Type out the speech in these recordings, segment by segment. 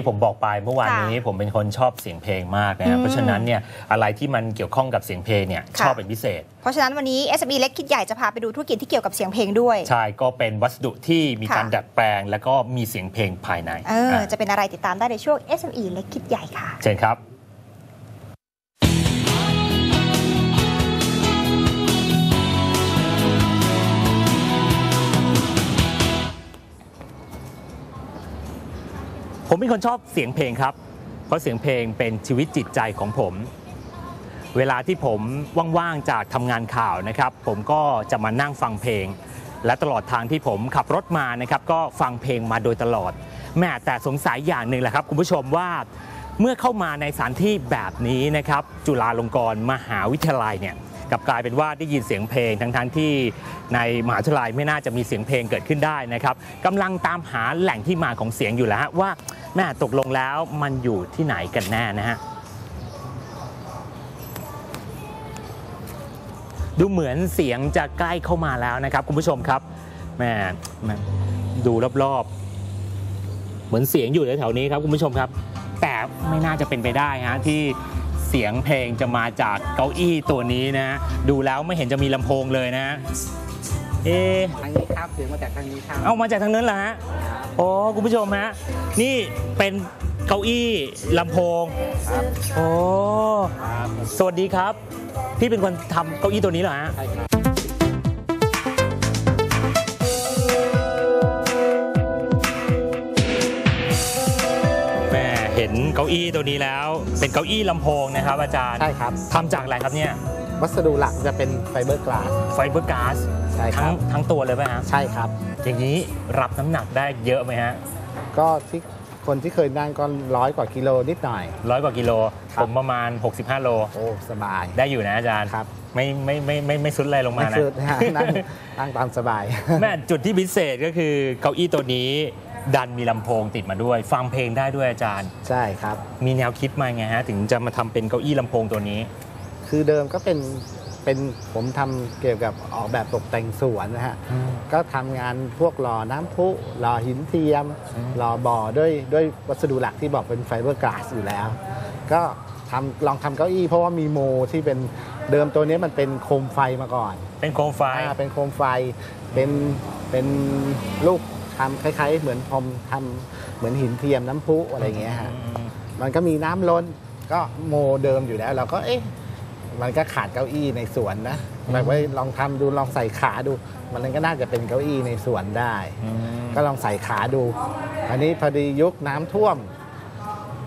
ที่ผมบอกไปเมื่อวานนี้ค่ะผมเป็นคนชอบเสียงเพลงมากนะอืฮะมเพราะฉะนั้นเนี่ยอะไรที่มันเกี่ยวข้องกับเสียงเพลงเนี่ยค่ะชอบเป็นพิเศษ เพราะฉะนั้นวันนี้ SME เล็กคิดใหญ่จะพาไปดูธุรกิจที่เกี่ยวกับเสียงเพลงด้วย ใช่ก็เป็นวัสดุที่มีค่ะการดัดแปลง แล้วก็มีเสียงเพลงภายในเอออะจะเป็นอะไรติดตามได้ในช่วง SME เล็กคิดใหญ่ค่ะเชิญครับ ผมเป็นคนชอบเสียงเพลงครับ เพราะเสียงเพลงเป็นชีวิตจิตใจของผม เวลาที่ผมว่างๆจากทำงานข่าวนะครับ ผมก็จะมานั่งฟังเพลง และตลอดทางที่ผมขับรถมานะครับก็ฟังเพลงมาโดยตลอด แม่แต่สงสัยอย่างหนึ่งแหละครับ คุณผู้ชมว่าเมื่อเข้ามาในสถานที่แบบนี้นะครับ จุฬาลงกรณ์มหาวิทยาลัยเนี่ย กับกลายเป็นว่าได้ยินเสียงเพลงทั้งๆที่ในมหาวิทยาลัยไม่น่าจะมีเสียงเพลงเกิดขึ้นได้นะครับกำลังตามหาแหล่งที่มาของเสียงอยู่แล้วฮะว่าแม่ตกลงแล้วมันอยู่ที่ไหนกันแน่นะฮะดูเหมือนเสียงจะใกล้เข้ามาแล้วนะครับ คุณผู้ชมครับแม่แม่ดูรอบๆ เหมือนเสียงอยู่แถวๆนี้ครับคุณผู้ชมครับ แต่ไม่น่าจะเป็นไปได้ฮะที่ เสียงเพลงจะมาจากเก้าอี้ตัวนี้นะ ดูแล้วไม่เห็นจะมีลำโพงเลยนะ เอ๊ะทางนี้ครับเสียงมาจากทางนี้ครับเอามาจากทางนั้นเหรอฮะโอ้คุณผู้ชมฮะนี่เป็นเก้าอี้ลำโพงครับโอ้ครับสวัสดีครับ พี่เป็นคนทำเก้าอี้ตัวนี้เหรอฮะใช่ครับ นเก้าอี้ตัวนี้แล้ว เป็นเก้าอี้ลำโพงนะครับ อาจารย์ใช่ครับทำจากอะไรครับเนี่ยวัสดุหลักจะเป็นไฟเบอร์กลาสไฟเบอร์ก๊าซใช่คทั้รังบทั้งตัวเลยป่ะฮะใช่ครับ อย่างนี้รับน้ำหนักได้เยอะไหมฮะก็ที่คนที่เคยนั่งก็ร้อยกว่ากิโลนิดหน่อย ร้อยกว่ากิโล ครับ ผมประมาณ 65 โล โอ้สบายได้อยู่นะอาจารย์ครับไม่ไม่ไม่ไม่ไม่สุดอะไรลงมาไม่นะคือนะนั่งนั่งตามสบาย แม่จุดที่พิเศษก็คือเก้าอี้ตัวนี้ ดันมีลำโพงติดมาด้วย ฟังเพลงได้ด้วยอาจารย์ ใช่ครับ มีแนวคิดมาไงฮะ ถึงจะมาทำเป็นเก้าอี้ลำโพงตัวนี้ คือเดิมก็เป็นเป็นผมทำเกี่ยวกับออกแบบตกแต่งสวนนะฮะ ก็ทำงานพวกหล่อน้ำพุหล่อหินเทียมอืมหล่อบ่อด้วยด้วยวัสดุหลักที่บอกเป็นไฟเบอร์กลาสอยู่แล้ว ก็ทำลองทำเก้าอี้เพราะว่ามีโมที่เป็นเดิมตัวนี้มันเป็นโคมไฟมาก่อนเป็นโคมไฟ อ่าเป็นโคมไฟเป็นเป็นรูป ทำคล้ายๆ เหมือนพรมทำเหมือนหินเทียมน้ำพุอะไรอย่างเงี้ยฮะมันก็มีน้ำล้นก็โมเดิมอยู่แล้ว เราก็เอ๊ะมันก็ขาดเก้าอี้ในสวนนะแบบว่าลองทำดูลองใส่ขาดู มันก็น่าจะเป็นเก้าอี้ในสวนได้อืมก็ลองใส่ขาดู อันนี้พอดียุคน้ำท่วม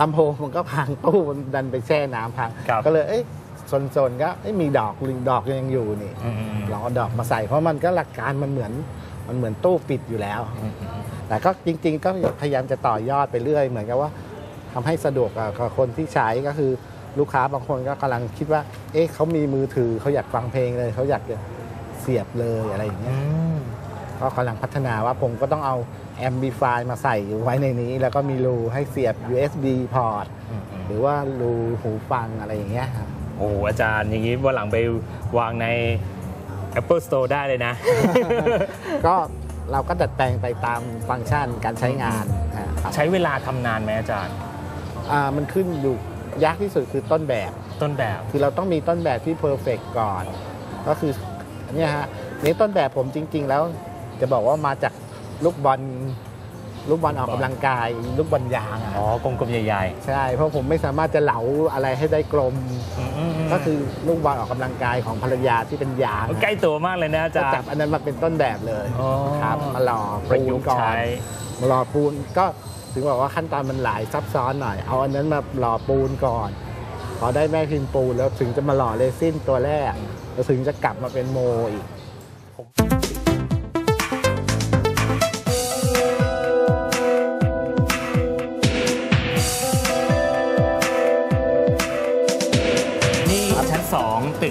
ลำโพงมันก็พังตู้มันดันไปแช่น้ำพังครับก็เลยเอ๊ะโซนๆก็เอ๊ะมีดอกลิงดอกยังอยู่นี่อืมลองเอาดอกมาใส่เพราะมันก็หลักการมันเหมือน มันเหมือนตู้ปิดอยู่แล้วอืมอืมแต่ก็จริง ๆ ก็พยายามจะต่อยอดไปเรื่อย เหมือนกับว่าทำให้สะดวกกับคนที่ใช้ก็คือลูกค้าบางคนก็กำลังคิดว่า เอ๊ะเขามีมือถือเขาอยากฟังเพลงเลยเขาอยากจะเสียบเลยอะไรอย่างเงี้อืยมก็กำลังพัฒนาว่าผมก็ต้องเอาแอม i ิฟายมาใส่ไว้ในนี้ แล้วก็มีรูให้เสียบ USB พอร์ตอืมอืมหรือว่ารูหูฟังอะไรอย่างเงี้ยครับโอ้โหอาจารย์อย่างนี้วันหลังไปวางใน Apple Store ได้เลยนะ ก็เราก็ดัดแปลงไปตามฟังก์ชันการใช้งานนะครับใช้เวลาทำนานไหมอาจารย์อ่ามันขึ้นอยู่ยากที่สุดคือต้นแบบต้นแบบ คือเราต้องมีต้นแบบที่เพอร์เฟกก่อน ก็คือเนี่ยฮะนี่ต้นแบบผมจริง ๆ แล้วจะบอกว่ามาจากลูกบอล ลูกบอลออกกำลังกาย ลูกบอลยางอะอ๋อกลมๆใหญ่ใช่ เพราะผมไม่สามารถจะเหลาอะไรให้ได้กลมๆอืมอืมมก็คือลูกบอลออกกำลังกายของภรรยาที่เป็นยางใกล้ตัวมากเลยนะอาก็จารจับย์อันนั้นมาเป็นต้นแบบเลยอ๋อครับมาหล่อประปูยุนกต์ก่อนใช้หล่อปูนก็ถึงบอกว่าขั้นตอนมันหลายซับซ้อนหน่อย เอาอันนั้นมาหล่อปูนก่อน พอได้แม่พิมพ์ปูนแล้วถึงจะมาหล่อเรซินตัวแรกแล้วถึงจะกลับมาเป็นโมอีกนี่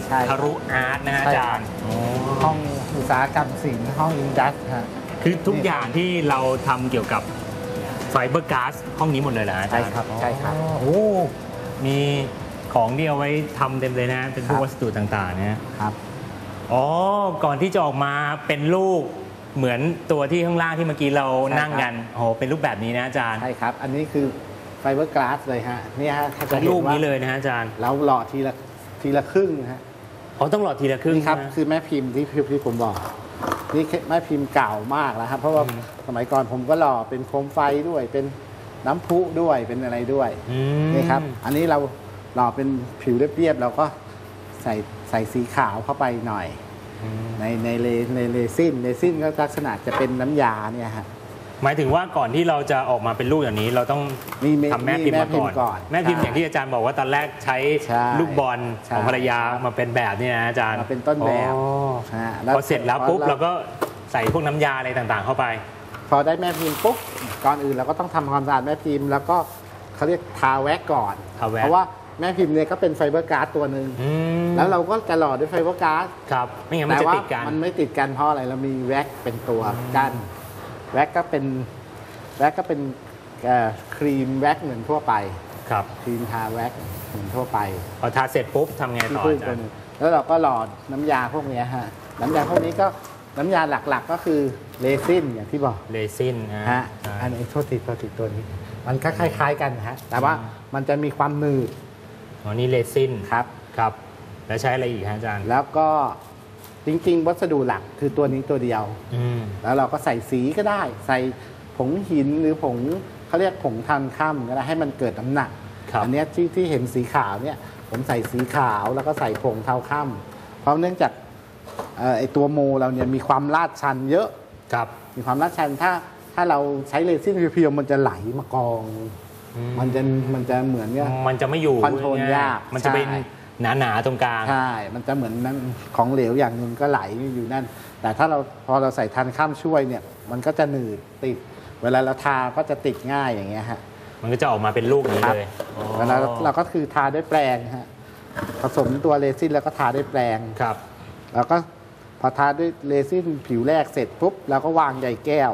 ใช่คารุอาร์ตนะฮะใช่ อาจารย์ห้องอุตสาหกรรมศิลป์ห้องอินดัสฮะ คือทุกอย่างที่เราทำเกี่ยวกับไฟเบอร์ก๊าซห้องนี้หมดเลยเหรออาจารย์ใช่ครับใช่ครับ อ๋อโอ้มีของที่เอาไว้ทำเต็มเลยนะ เป็นพวกครับวัสดุต่างๆนะครับ อ๋อ ก่อนที่จะออกมาเป็นลูกเหมือนตัวที่ข้างล่างที่เมื่อกี้เรานั่งกัน โอ้โห เป็นรูปแบบนี้นะอาจารย์ ใช่ครับ อันนี้คือฟเบอร์กลาสเลยฮะเนี่ยฮะถ้าจะทั้งเห็ลูนกว่านี้เลยนะฮะอาจารย์ เราหล่อทีละทีละครึ่งนะฮะ อ๋อต้องหลอดทีละครึ่งนี่ครับใช่ไหมคือแม่พิมพ์ที่ที่ผมบอกนี่แม่พิมพ์เก่ามากแล้วครับ เพราะว่าอืม สมัยก่อนผมก็หล่อเป็นโคมไฟด้วย เป็นน้ำพุด้วยเป็นอะไรด้วยอืมนี่ครับ อันนี้เราหล่อเป็นผิวเรียบๆเราก็ใส่ใส่สีขาวเข้าไปหน่อย อืมในในเลในเลซินเลซินก็ลักษณะจะเป็นน้ำยาเนี่ยฮะ หมายถึงว่าก่อนที่เราจะออกมาเป็นลูกอย่างนี้ เราต้องมีเมทำแม่พิมพ์แม่มาพิมก่อนพ์ก่อนแม่พิมพ์ใช่อย่างที่อาจารย์บอกว่าตอนแรกใช้ใช่ลูกบอลใช่ของภรรยามาเป็นแบบนี้นะอาจารย์มาเป็นต้นแบบอ๋อฮะพอเสร็จแล้วปุ๊บพอเราก็ใส่พวกน้ำยาอะไรต่างๆ เข้าไป พอได้แม่พิมพ์ปุ๊บก่อนอื่นเราก็ต้องทำความสะอาดแม่พิมพ์แล้วก็เขาเรียกทาแว็กก่อน ทาแว็ก เพราะว่าแม่พิมพ์เนี่ยก็เป็นไฟเบอร์การ์ดตัวหนึ่งอืมแล้วเราก็จะหล่อด้วยไฟเบอร์การ์ดครับไม่งั้นมันแต่จะว่าติดกัน มันไม่ติดกันเพราะอะไรเรามีแว็กเป็นตัวกั้น แว็กก็เป็นแว็กก็เป็นเอ่อครีมแว็กเหมือนทั่วไปครับครีมทาแว็กเหมือนทั่วไป พอทาเสร็จปุ๊บทำไงที่ต่อพูดอาจาตัรวย์หนึงแล้วเราก็หลอดน้ำยาพวกเนี้ยฮะน้ำยาพวกนี้ก็น้ำยาหลักๆก็คือเลซินอย่างที่บอกเลซินนะฮะใช่อันนี้โทษทีโทษทีตัวนี้ มันก็คล้าย ๆ กันฮะแต่ว่ามันจะมีความหนืดอ๋อนี่เลซินครับครับ แล้วใช้อะไรอีกฮะอาจารย์ แล้วก็ จริง ๆ วัสดุหลักคือตัวนี้ตัวเดียว อืม แล้วเราก็ใส่สีก็ได้ ใส่ผงหินหรือผงเขาเรียกผงทันค่ำก็ได้ให้มันเกิดน้ำหนัก ครับ อัเนี้ยที่ที่เห็นสีขาวเนี่ย ผมใส่สีขาวแล้วก็ใส่ผงเทาค่ำเพราะเนื่องจากเอ่อไอตัวโมเราเนี่ยมีความลาดชันเยอะ ครับ มีความลาดชันถ้าถ้าเราใช้เรซินเพียวๆมันจะไหลมากองอืมมันจะมันจะเหมือนเนี่ย มันจะไม่อยู่คอนโทรลยากมันจะเป็นใช่ หนาๆตรงกลางใช่ มันจะเหมือนนั่นของเหลวอย่างหนึ่งก็ไหลอยู่นั่น แต่ถ้าเราพอเราใส่ทันข้ามช่วยเนี่ย มันก็จะหนืดติด เวลาเราทาก็จะติดง่ายอย่างเงี้ยฮะ มันก็จะออกมาเป็นลูกนี้ครับเลยอ๋อเวลาเราเราก็คือทาด้วยแปรงฮะ ผสมตัวเรซินแล้วก็ทาด้วยแปรงครับ แล้วก็พอทาด้วยเรซินผิวแรกเสร็จปุ๊บเราก็วางใยแก้ว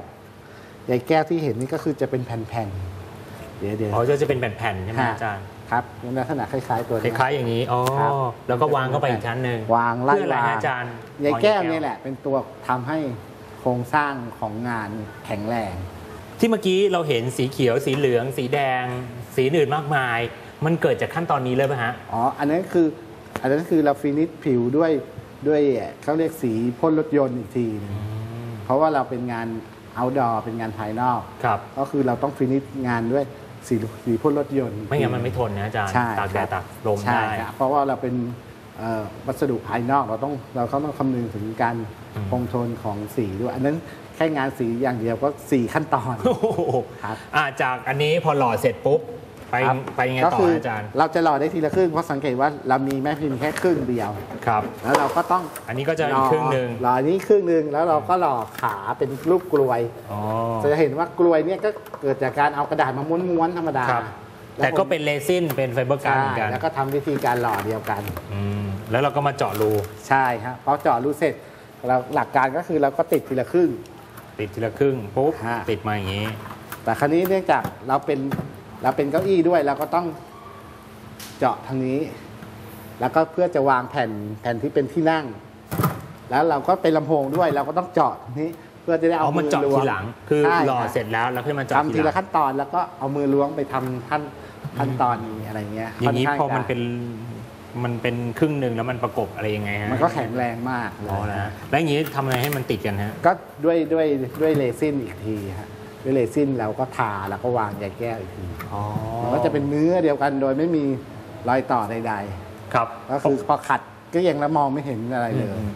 ใยแก้วที่เห็นนี่ก็คือจะเป็นแผ่นๆ เดี๋ยวเดี๋ยวอ๋อจะเป็นแผ่นๆใช่ไหมอาจารย์ ครับในลักษณะคล้าย ๆ ตัวคนี้ ล้ายๆอย่างนี้อ๋อครับ แล้วก็วางเข้าไปอีกชั้นหนึ่งวางไล่เพื่ออะไรวางฮะอาจารย์ใยแก้วเนี่ยแหละ เป็นตัวทำให้โครงสร้างของงานแข็งแรง ที่เมื่อกี้เราเห็นสีเขียว สีเหลือง สีแดง สีอื่นมากมาย มันเกิดจากขั้นตอนนี้เลยป่ะฮะ อ๋อ อันนั้นคือ อันนั้นคือเราฟินิชผิวด้วยด้วยเขาเรียกสีพ่นรถยนต์อีกทีหนึงเพราะว่าเราเป็นงาน outdoor เป็นงานภายนอก ครับ ก็คือเราต้องฟินิชงานด้วย สีสีพ่นรถยนต์ ไม่งั้นมันไม่ทนนะอาจารย์ใช่ตากแดดครับ ตากลมใช่ได้ ครับเพราะว่าเราเป็นเอ่อวัสดุภายนอกเราต้องเราก็ต้องคำนึงถึงการอืม คงทนของสีด้วย อันนั้นแค่งานสีอย่างเดียวก็สี่ขั้นตอน โอ้โหครับ อ่าจากอันนี้พอหล่อเสร็จปุ๊บ ไปครับไปยังไงก็ต่อคืออาจารย์ เราจะหล่อได้ทีละครึ่งเพราะสังเกตว่าเรามีแม่พิมพ์แค่ครึ่งเดียว ครับ แล้วเราก็ต้องอันนี้ก็จะอีกครึ่งหนึ่งหล่ออันนี้ครึ่งหนึ่งแล้วเราก็หล่อขาเป็นรูปกลวยอ๋อ จะเห็นว่ากลวยเนี่ยก็เกิดจากการเอากระดาษมาม้วนๆธรรมดาครับล้วแต่ก็ผมเป็นเรซินเป็นไฟเบอร์การ์ดเหมือนกันใช่แล้วก็ทำวิธีการหล่อเดียวกัน อืมแล้วเราก็มาเจาะรูใช่ฮะพอเจาะรูเสร็จเราหลักการก็คือเราก็ติดทีละครึ่ง ติดทีละครึ่งปุ๊บฮะ ติดมาอย่างนี้ แต่ครั้นี้เนื่องจากเราเป็น เราเป็นเก้าอี้ด้วยเราก็ต้องเจาะทางนี้ แล้วก็เพื่อจะวางแผ่นแผ่นที่เป็นที่นั่ง แล้วเราก็เป็นลำโพงด้วย เราก็ต้องเจาะทางนี้เพื่อจะได้เอาเอามามือเจาะล้วทีงหลัง คือใช่หล่อฮะเสร็จแล้วแล้วค่อยมาเจาะทำทีทีหละลังขั้นตอนแล้วก็เอามือล้วงไปทำขั้นขั้นตอนนี้อะไรเงี้ยอย่างนี้ค่ข้พอมันจะเป็นมันเป็นครึ่งหนึ่งแล้วมันประกบอะไรยังไงฮะมันก็แข็งแรงมากเลยอ๋อนะแล้วอย่างนี้ทำไงให้มันติดกันฮะก็ด้วยด้วยด้วยเลซินอีกทีฮะ ด้วยเลซินเราก็ทาแล้วก็วางใยแก้วอีกทีอ๋อมันก็จะเป็นเนื้อเดียวกันโดยไม่มีรอยต่อใดครับๆก็คือพอขัดก็ยังแล้วมองไม่เห็นอะไรเลยอืม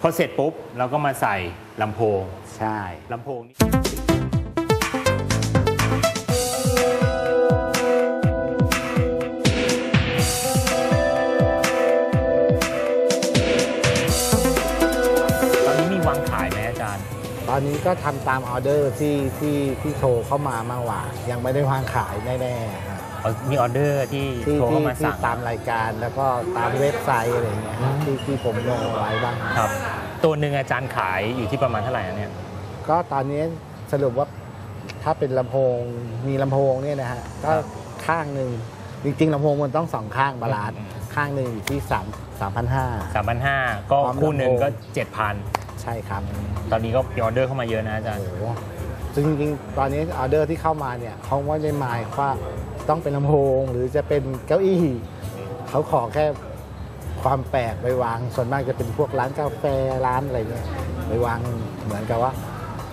พอเสร็จปุ๊บเราก็มาใส่ลำโพง ใช่ลำโพงนี้ตอน อนนี้ก็ทำตามออเดอร์ที่ที่ที่โทรเข้ามามากกว่า ยังไม่ได้วางขายแน่ๆฮะอ๋อมีออเดอร์ที่ที่โทรที่เข้ามาที่สั่ง ตามรายการแล้วก็ตามเว็บไซต์อะไรอย่างเงี้ยฮะที่ที่ผมลงเอาไว้บ้างครับ ตัวหนึ่งอาจารย์ขายอยู่ที่ประมาณเท่าไหร่อะเนี่ย ก็ตอนนี้สรุปว่าถ้าเป็นลำโพงมีลำโพงเนี่ยนะฮะก็ข้างหนึ่งจริงๆลำโพงมันต้องสองข้างบาลานซ์ข้างหนึ่งอยู่ที่สามสามพันห้า สามพันห้าก็พร้อมคู่หนึ่งลำโพงก็เจ็ดพันใช่ครับตอนนี้ก็มีออเดอร์เข้ามาเยอะนะอาจารย์โอ้โหซึ่งจริงๆตอนนี้ออเดอร์ที่เข้ามาเนี่ยเขาไม่ได้หมายว่าต้องเป็นลำโพงหรือจะเป็นเก้าอี้เขาขอแค่ความแปลกไปวางส่วนมากจะเป็นพวกร้านกาแฟร้านอะไรเงี้ยไปวางเหมือนกับว่า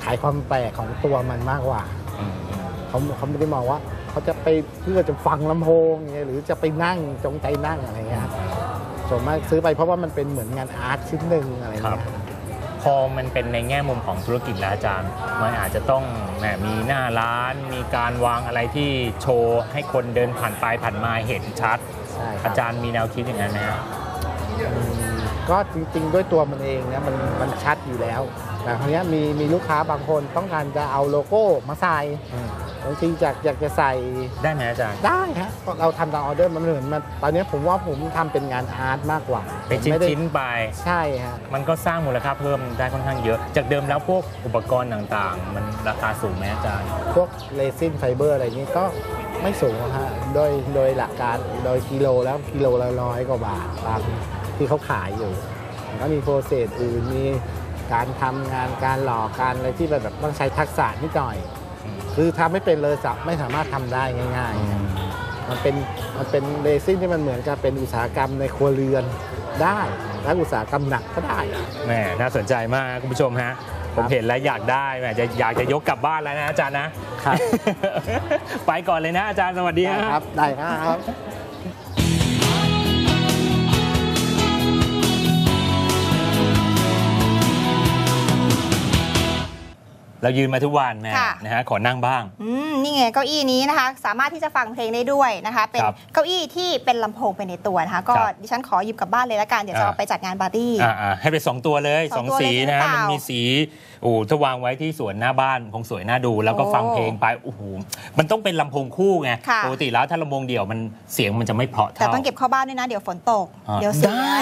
ขายความแปลกของตัวมันมากกว่าอืมเขาเขาไม่ได้มองว่าเขาจะไปเพื่อจะฟังลำโพงไงหรือจะไปนั่งจงใจนั่งอะไรเงี้ยครับส่วนมากซื้อไปเพราะว่ามันเป็นเหมือนงานอาร์ตชิ้นหนึ่งอะไรครัเงี้บย พอมันเป็นในแง่มุมของธุรกิจแล้วอาจารย์ มันอาจจะต้องแหมมีหน้าร้าน มีการวางอะไรที่โชว์ให้คนเดินผ่านไปผ่านมาเห็นชัดใช่คอารับจารย์มีแนวคิดอย่างนั้นไหมฮะอืมก็จริงๆ ด้วยตัวมันเองนะมันมันชัดอยู่แล้วแต่คราวเนี้ยมีมีลูกค้าบางคนต้องการจะเอาโลโก้มาใส่ บางทีอยากอยากจะใส่ได้ไหมอาจารย์ได้ฮะก็เราทำตามออเดอร์มันเหมือนมันตอนเนี้ยผมว่าผมทำเป็นงานอาร์ตมากกว่าเป็นผมไม่ได้ชิ้นๆไป ใช่ฮะมันก็สร้างมูลค่าเพิ่มได้ค่อนข้างเยอะ จากเดิมแล้วพวกอุปกรณ์ต่างๆ มันราคาสูงไหมอาจารย์ พวกเรซินไฟเบอร์อะไรนี้ก็ไม่สูงหรอกฮะโดยโดยหลักการโดยกิโลแล้วกิโลละร้อยกว่าบาทตามที่เขาขายอยู่มันก็มีโปรเซสอื่นมีการทำงานการหล่อการอะไรที่แบบต้องใช้ทักษะนิดหน่อยอืม คือทำไม่เป็นเลยสับไม่สามารถทำได้ง่าย ๆ มันเป็นมันเป็นเรซินที่มันเหมือนกับเป็นอุตสาหกรรมในครัวเรือนได้และอุตสาหกรรมหนักก็ได้แหมน่าสนใจมากคุณผู้ชมฮะผมเห็นแล้วอยากได้แหมจะอยากจะยกกลับบ้านแล้วนะอาจารย์นะครับไปก่อนเลยนะอาจารย์สวัสดีได้ฮะครับได้ครับ เรายืนมาทุกวันแม่ค่ะนะฮะขอนั่งบ้างอืมนี่ไงเก้าอี้นี้นะคะ สามารถที่จะฟังเพลงได้ด้วยนะคะ เป็นครับเก้าอี้ที่เป็นลำโพงไปในตัวนะคะ ก็ครับดิฉันขอหยิบกลับบ้านเลยละกันเดี๋ยวจะอ่าเอาไปจัดงานปาร์ตี้อ่าๆให้ไปสองตัวเลยสสอองงตัวสีเลยนะหรือเปล่ามัมันมีสีโอ้ถ้าวางไว้ที่สวนหน้าบ้านคงสวยน่าดู แล้วก็โอ้ฟังเพลงไปโอ้โหมันต้องเป็นลำโพงคู่ไงค่ะปกติแล้วถ้าลำโพงเดี่ยวมันเสียงมันจะไม่เพราะแต่เท่าต้องเก็บเข้าบ้านด้วยนะเดี๋ยวฝนตกอ่าเดี๋ยวเสียได้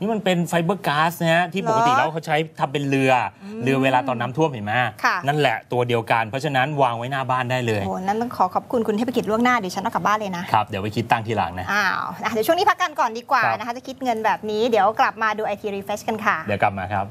นี่มันเป็นไฟเบอร์ก๊าซนะฮะที่เหรปอกติแล้วเขาใช้ทำเป็นเรืออเรือเวลาตอนน้ำท่วมเห็นไหมค่ะนั่นแหละตัวเดียวกันเพราะฉะนั้นวางไว้หน้าบ้านได้เลยโอ้โหนั้นต้องขอขอบคุณคุณเทพกิจล่วงหน้าเดี๋ยวฉันเอากลับบ้านเลยนะครับเดี๋ยวไปคิดตั้งทีหลังนะอ้าวอะเดี๋ยวช่วงนี้พักกันก่อนดีกว่าครับนะคะจะคิดเงินแบบนี้เดี๋ยวกลับมาดูไอทีรีเฟชกันค่ะ เดี๋ยวกลับมาครับ